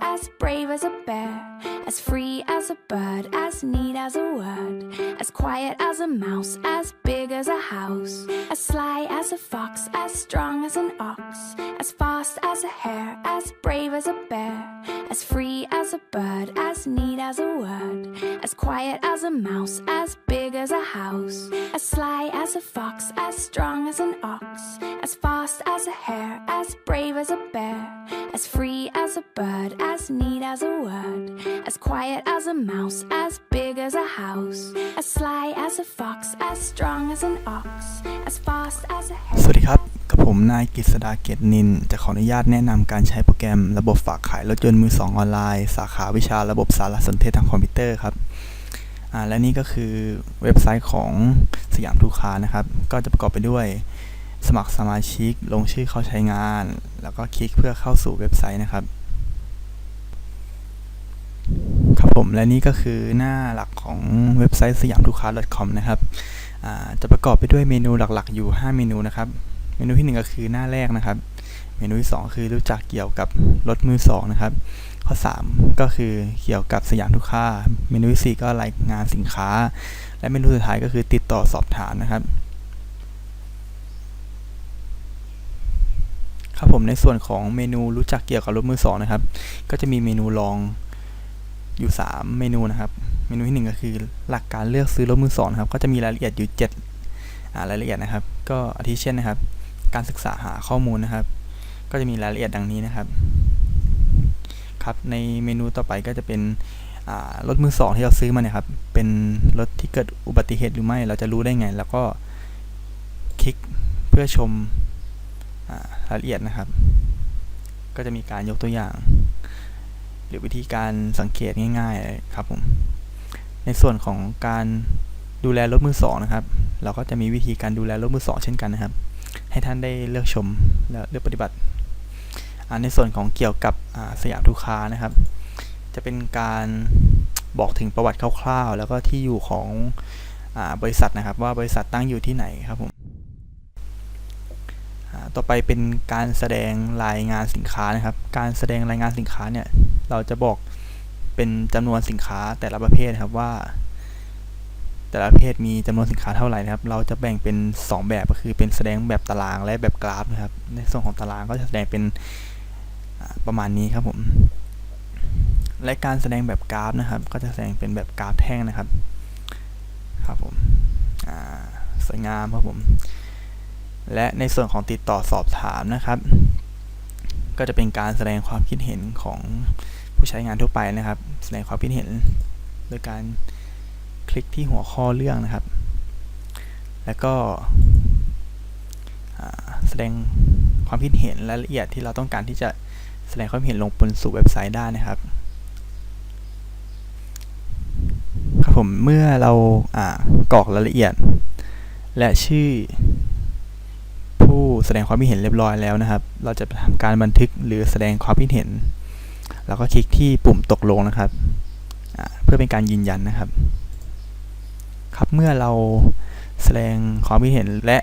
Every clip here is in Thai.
as brave as a bear, as free as a bird, as neat as a word, as quiet as a mouse, as big as a house. As sly as a fox, as strong as an ox, as fast as a hare, as brave as a bear, as free as a bird, as neat as a word, as quiet as a mouse, as big as a house. As sly as a fox, as strong as an ox, as fast as a hare, as brave as a bear, as free as a bird, as neat as a word, as quiet as a mouse, as big as a house. As sly as a fox, as strong as an ox, as fast as a hare. สวัสดีครับ กับผมนายกฤษดาเกตนิน จะขออนุญาตแนะนำการใช้โปรแกรมระบบฝากขายรถยนต์มือสองออนไลน์ สาขาวิชาระบบสารสนเทศทางคอมพิวเตอร์ครับและนี่ก็คือเว็บไซต์ของสยามทูคานะครับ ก็จะประกอบไปด้วยสมัครสมาชิก ลงชื่อเข้าใช้งาน แล้วก็คลิกเพื่อเข้าสู่เว็บไซต์นะครับ ผมและนี่ก็คือหน้าหลักของเว็บไซต์สยามทูคา .com นะครับจะประกอบไปด้วยเมนูหลักๆ อยู่ 5 เมนูนะครับ เมนูที่ 1 ก็คือหน้าแรกนะครับ เมนูที่ 2 คือรู้จักเกี่ยวกับรถมือ 2 นะครับ ข้อ 3 ก็คือเกี่ยวกับสยามทุกค่าเมนูที่ 4 ก็รายงานสินค้า และเมนูสุดท้ายก็คือติดต่อสอบถามนะครับครับผมในส่วนของเมนูรู้จักเกี่ยวกับรถมือ2นะครับ ก็จะมีเมนูรอง อยู่ 3 เมนูนะครับ เมนูที่ 1 ก็คือหลักการเลือกซื้อรถมือ2นะครับ ก็จะมีรายละเอียดอยู่7อ่ารายละเอียดนะครับ ก็อาทิเช่นนะครับ การศึกษาหาข้อมูลนะครับ ก็จะมีรายละเอียดดังนี้นะครับ ครับ ในเมนูต่อไปก็จะเป็นรถมือสองที่เราซื้อมาเนี่ยครับ เป็นรถที่เกิดอุบัติเหตุหรือไม่ เราจะรู้ได้ไง แล้วก็คลิกเพื่อชมอรายละเอียดนะครับ ก็จะมีการยกตัวอย่าง รือวิธีการสังเกตง่ายๆครับผมในส่วนของการดูแลรถมือสองนะครับ เราก็จะมีวิธีการดูแลรถมือสองเช่นกันนะครับ ให้ท่านได้เลือกชมและเลือกปฏิบัติในส่วนของเกี่ยวกับสยามทุกค้านะครับ จะเป็นการบอกถึงประวัติคร่าวๆ แล้วก็ที่อยู่ของอบริษัทนะครับ ว่าบริษัทตั้งอยู่ที่ไหนครับผม ต่อไปเป็นการแสดงรายงานสินค้านะครับ การแสดงรายงานสินค้าเนี่ย เราจะบอกเป็นจำนวนสินค้าแต่ละประเภทครับว่า แต่ละประเภทมีจำนวนสินค้าเท่าไหร่นะครับ เราจะแบ่งเป็น 2 แบบก็คือเป็นแสดงแบบตารางและแบบกราฟนะครับ ในส่วนของตารางก็จะแสดงเป็นประมาณนี้ครับผม และการแสดงแบบกราฟนะครับ ก็จะแสดงเป็นแบบกราฟแท่งนะครับ ครับผมสวยงามครับผม และในส่วนของติดต่อสอบถามนะครับ ก็จะเป็นการแสดงความคิดเห็นของผู้ใช้งานทั่วไปนะครับ แสดงความคิดเห็น โดยการคลิกที่หัวข้อเรื่องนะครับ แล้วก็แสดงความคิดเห็นรายละเอียดที่เราต้องการที่จะแสดงความเห็นลงบนสู่เว็บไซต์ได้นะครับครับผมเมื่อเราอ่ากรอกรายละเอียด และชื่อ ผู้แสดงความคิดเห็นเรียบร้อยแล้วนะครับ เราจะทำการบันทึกหรือแสดงความคิดเห็น แล้วก็คลิกที่ปุ่มตกลงนะครับ เพื่อเป็นการยืนยันนะครับ ครับเมื่อเราแสดงความคิดเห็นและ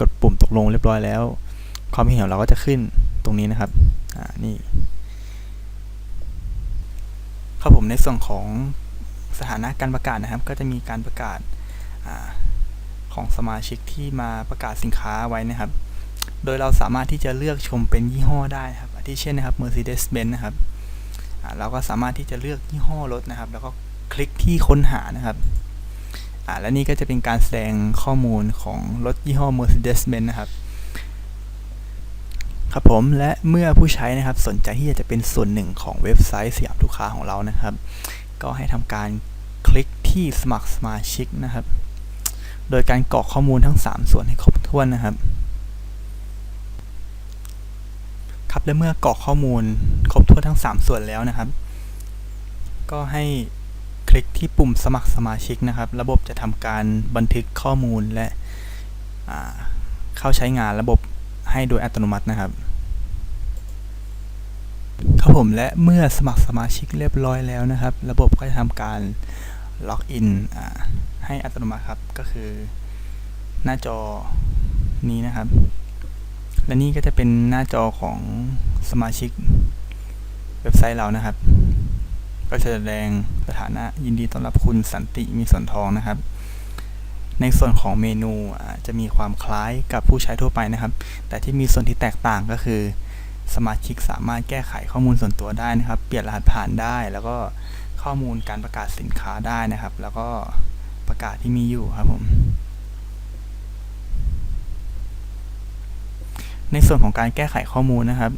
กดปุ่มตกลงเรียบร้อยแล้ว ความคิดเห็นของเราก็จะขึ้นตรงนี้นะครับนี่ครับผมในส่วนของสถานะการประกาศนะครับ ก็จะมีการประกาศ ของสมาชิกที่มาประกาศสินค้าไว้นะครับ โดยเราสามารถที่จะเลือกชมเป็นยี่ห้อได้นะครับอาทิเช่นนะครับ Mercedes-Benz นะครับเราก็สามารถที่จะเลือกยี่ห้อรถนะครับ แล้วก็คลิกที่ค้นหานะครับและนี่ก็จะเป็นการแสดงข้อมูลของรถยี่ห้อ Mercedes-Benz นะครับครับผมและเมื่อผู้ใช้นะครับสนใจที่จะเป็นส่วนหนึ่งของเว็บไซต์สยามลูกค้าของเรานะครับ ก็ให้ทำการคลิกที่สมัครสมาชิกนะครับ โดยการกรอกข้อมูลทั้ง 3 ส่วนให้ครบถ้วนนะครับ ครับและเมื่อกรอกข้อมูลครบถ้วนทั้ง 3 ส่วนแล้วนะครับ ก็ให้คลิกที่ปุ่มสมัครสมาชิกนะครับ ระบบจะทำการบันทึกข้อมูลและเข้าใช้งานระบบให้โดยอัตโนมัตินะครับครับผมและเมื่อสมัครสมาชิกเรียบร้อยแล้วนะครับ ระบบก็จะทำการ ล็อกอินให้อัตโนมัติครับก็คือหน้าจอนี้นะครับ และนี่ก็จะเป็นหน้าจอของสมาชิกเว็บไซต์เรานะครับ ก็จะแสดงสถานะยินดีต้อนรับคุณสันติมีส่วนทองนะครับ ในส่วนของเมนูจะมีความคล้ายกับผู้ใช้ทั่วไปนะครับ แต่ที่มีส่วนที่แตกต่างก็คือ สมาชิกสามารถแก้ไขข้อมูลส่วนตัวได้นะครับ เปลี่ยนรหัสผ่านได้แล้วก็ ข้อมูลการประกาศสินค้าได้นะครับ แล้วก็ประกาศที่มีอยู่ครับผม ในส่วนของการแก้ไขข้อมูลนะครับ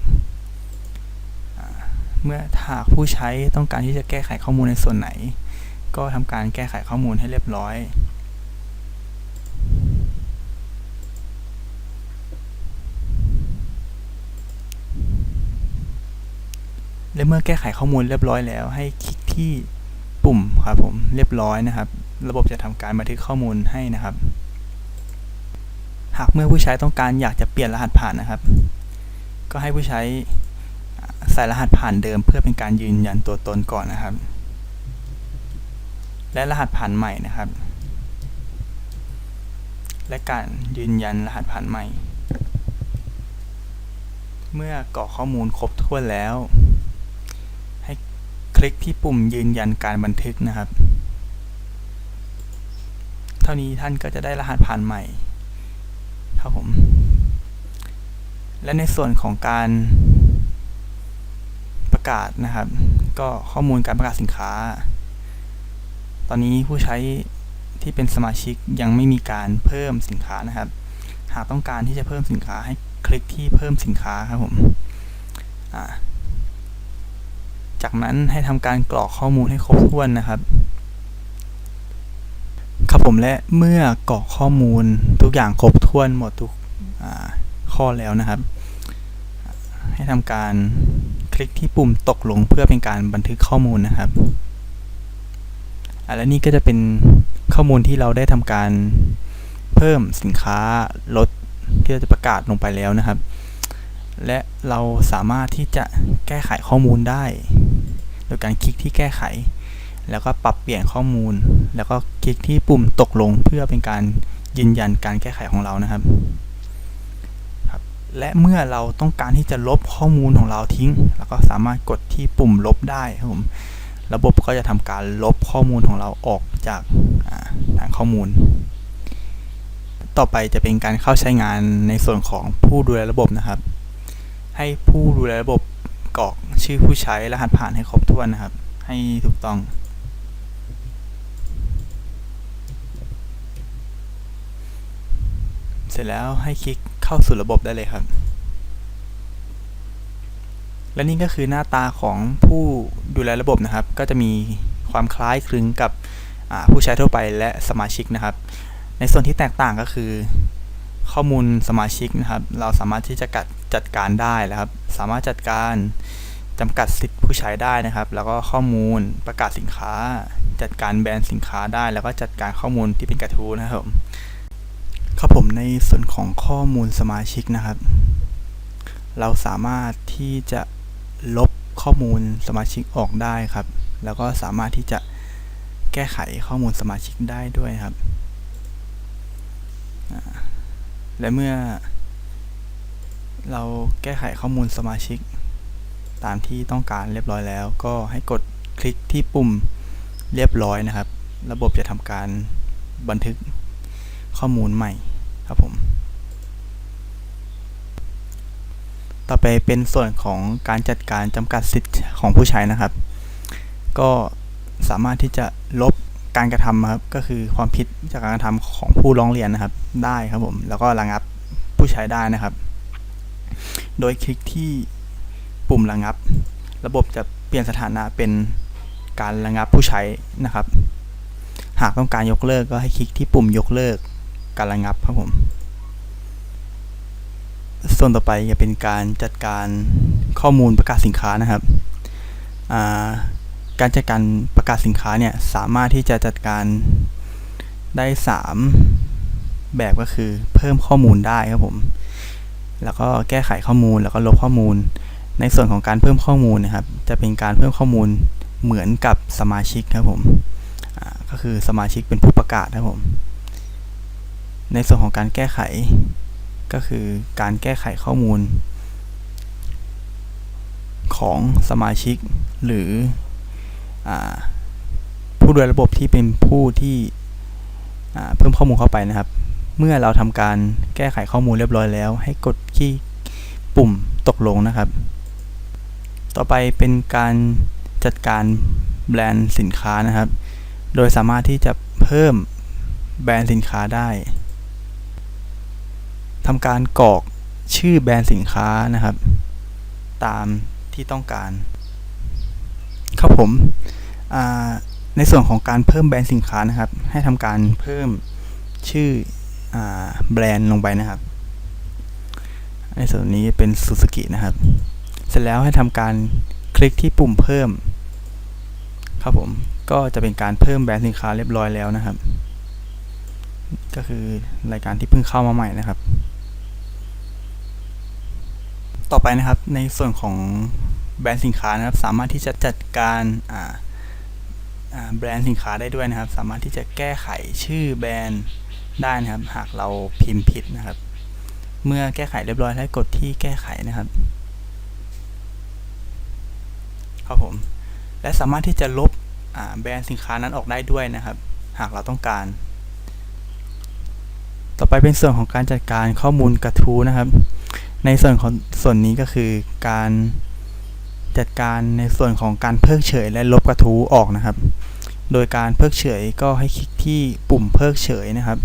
เมื่อหากผู้ใช้ต้องการที่จะแก้ไขข้อมูลในส่วนไหน ก็ทำการแก้ไขข้อมูลให้เรียบร้อยและเมื่อแก้ไขข้อมูลเรียบร้อยแล้วให้คลิก ที่ปุ่มครับผมเรียบร้อยนะครับ ระบบจะทำการบันทึกข้อมูลให้นะครับ หากเมื่อผู้ใช้ต้องการอยากจะเปลี่ยนรหัสผ่านนะครับ ก็ให้ผู้ใช้ใส่รหัสผ่านเดิม เพื่อเป็นการยืนยันตัวตนก่อนนะครับ และรหัสผ่านใหม่นะครับ และการยืนยันรหัสผ่านใหม่ เมื่อกรอกข้อมูลครบถ้วนแล้ว ลิกที่ปุ่มยืนยันการบันทึกนะครับ เท่านี้ท่านก็จะได้รหัสผ่านใหม่ครับผม และในส่วนของการประกาศนะครับ ก็ข้อมูลการประกาศสินค้า ตอนนี้ผู้ใช้ที่เป็นสมาชิกยังไม่มีการเพิ่มสินค้านะครับ หากต้องการที่จะเพิ่มสินค้าให้คลิกที่เพิ่มสินค้าครับผม อ่า จากนั้นให้ทำการกรอกข้อมูลให้ครบถ้วนนะครับ ครับผมและเมื่อกรอกข้อมูลทุกอย่างครบถ้วนหมดทุกข้อแล้วนะครับ ให้ทำการคลิกที่ปุ่มตกลงเพื่อเป็นการบันทึกข้อมูลนะครับและนี่ก็จะเป็นข้อมูลที่เราได้ทำการเพิ่มสินค้าลดที่เราจะประกาศลงไปแล้วนะครับ และเราสามารถที่จะแก้ไขข้อมูลได้ โดยการคลิกที่แก้ไข แล้วก็ปรับเปลี่ยนข้อมูล แล้วก็คลิกที่ปุ่มตกลงเพื่อเป็นการยืนยันการแก้ไขของเรานะครับครับ และเมื่อเราต้องการที่จะลบข้อมูลของเราทิ้ง แล้วก็สามารถกดที่ปุ่มลบได้ครับผมระบบก็จะทำการลบข้อมูลของเราออกจากฐานข้อมูล ต่อไปจะเป็นการเข้าใช้งานในส่วนของผู้ดูแลระบบนะครับ ให้ผู้ดูแลระบบกรอกชื่อผู้ใช้รหัสผ่านให้ครบถ้วนนะครับ ให้ถูกต้องเสร็จแล้วให้คลิกเข้าสู่ระบบได้เลยครับ และนี่ก็คือหน้าตาของผู้ดูแลระบบนะครับ ก็จะมีความคล้ายคลึงกับผู้ใช้ทั่วไปและสมาชิกนะครับ ในส่วนที่แตกต่างก็คือ ข้อมูลสมาชิกนะครับ เราสามารถที่จะกัด จัดการได้นะครับ สามารถจัดการจำกัดสิทธิผู้ใช้ได้นะครับ แล้วก็ข้อมูลประกาศสินค้า จัดการแบรนด์สินค้าได้ แล้วก็จัดการข้อมูลที่เป็นกระทู้นะครับครับผมในส่วนของข้อมูลสมาชิกนะครับ เราสามารถที่จะลบข้อมูลสมาชิกออกได้ครับ แล้วก็สามารถที่จะแก้ไขข้อมูลสมาชิกได้ด้วยครับ และเมื่อ เราแก้ไขข้อมูลสมาชิก ตามที่ต้องการเรียบร้อยแล้ว ก็ให้กดคลิกที่ปุ่มเรียบร้อยนะครับ ระบบจะทำการบันทึกข้อมูลใหม่ครับผม ต่อไปเป็นส่วนของการจัดการจำกัดสิทธิ์ของผู้ใช้นะครับ ก็สามารถที่จะลบการกระทำครับ ก็คือความผิดจากการกระทำของผู้ร้องเรียนนะครับ ได้ครับผม แล้วก็ระงับผู้ใช้ได้นะครับ โดยคลิกที่ปุ่มระงับ ระบบจะเปลี่ยนสถานะเป็นการระงับผู้ใช้นะครับ หากต้องการยกเลิกก็ให้คลิกที่ปุ่มยกเลิกการระงับครับผม ส่วนต่อไปจะเป็นการจัดการข้อมูลประกาศสินค้านะครับาการจัดการประกาศสินค้าเนี่ยสามารถที่จะจัดการได้ 3 แบบก็คือเพิ่มข้อมูลได้ครับผม แล้วก็แก้ไขข้อมูลแล้วก็ลบข้อมูล ในส่วนของการเพิ่มข้อมูลนะครับ จะเป็นการเพิ่มข้อมูลเหมือนกับสมาชิกครับผมก็คือสมาชิกเป็นผู้ประกาศครับผม ในส่วนของการแก้ไขก็คือการแก้ไขข้อมูล ของสมาชิกหรืออผู้ดูแลระบบที่เป็นผู้ที่เพิ่มข้อมูลเข้าไปนะครับ เมื่อเราทำการแก้ไขข้อมูลเรียบร้อยแล้ว ให้กดที่ปุ่มตกลงนะครับ ต่อไปเป็นการจัดการแบรนด์สินค้านะครับ โดยสามารถที่จะเพิ่มแบรนด์สินค้าได้ทำการกรอกชื่อแบรนด์สินค้านะครับ ตามที่ต้องการ ครับผมในส่วนของการเพิ่มแบรนด์สินค้านะครับ ให้ทำการเพิ่มชื่อ แบรนด์ลงไปนะครับในส่วนนี้เป็นซูซูกินะครับ เสร็จแล้วให้ทำการคลิกที่ปุ่มเพิ่ม ครับผม ก็จะเป็นการเพิ่มแบรนด์สินค้าเรียบร้อยแล้วนะครับ ก็คือรายการที่เพิ่งเข้ามาใหม่นะครับ ต่อไปนะครับในส่วนของแบรนด์สินค้านะครับ สามารถที่จะจัดการแบรนด์สินค้าได้ด้วยนะครับ สามารถที่จะแก้ไขชื่อแบรนด์ ได้นะครับ หากเราพิมพ์ผิดนะครับ เมื่อแก้ไขเรียบร้อยแล้วกดที่แก้ไขนะครับครับผมและสามารถที่จะลบแบรนด์สินค้านั้นออกได้ด้วยนะครับ หากเราต้องการ ต่อไปเป็นส่วนของการจัดการข้อมูลกระทู้นะครับ ในส่วนของส่วนนี้ก็คือการจัดการในส่วนของการเพิกเฉยและลบกระทู้ออกนะครับ โดยการเพิกเฉยก็ให้คลิกที่ปุ่มเพิกเฉยนะครับ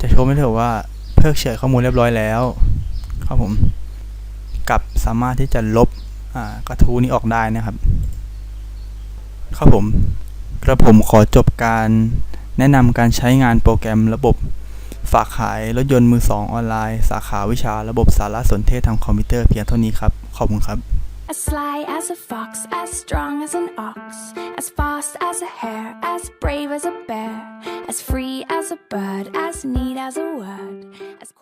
จะโชว์ไม่เถอะว่าเพิกเฉยข้อมูลเรียบร้อยแล้วครับผมกับสามารถที่จะลบกระทู้นี้ออกได้นะครับครับผมกระผมขอจบการแนะนำการใช้งานโปรแกรมระบบฝากขายรถยนต์มือสองออนไลน์ สาขาวิชาระบบสารสนเทศทางคอมพิวเตอร์เพียงเท่านี้ครับ ขอบคุณครับ As sly as a fox, as strong as an ox, as fast as a hare, as brave as a bear, as free as a bird, as neat as a word, as quiet.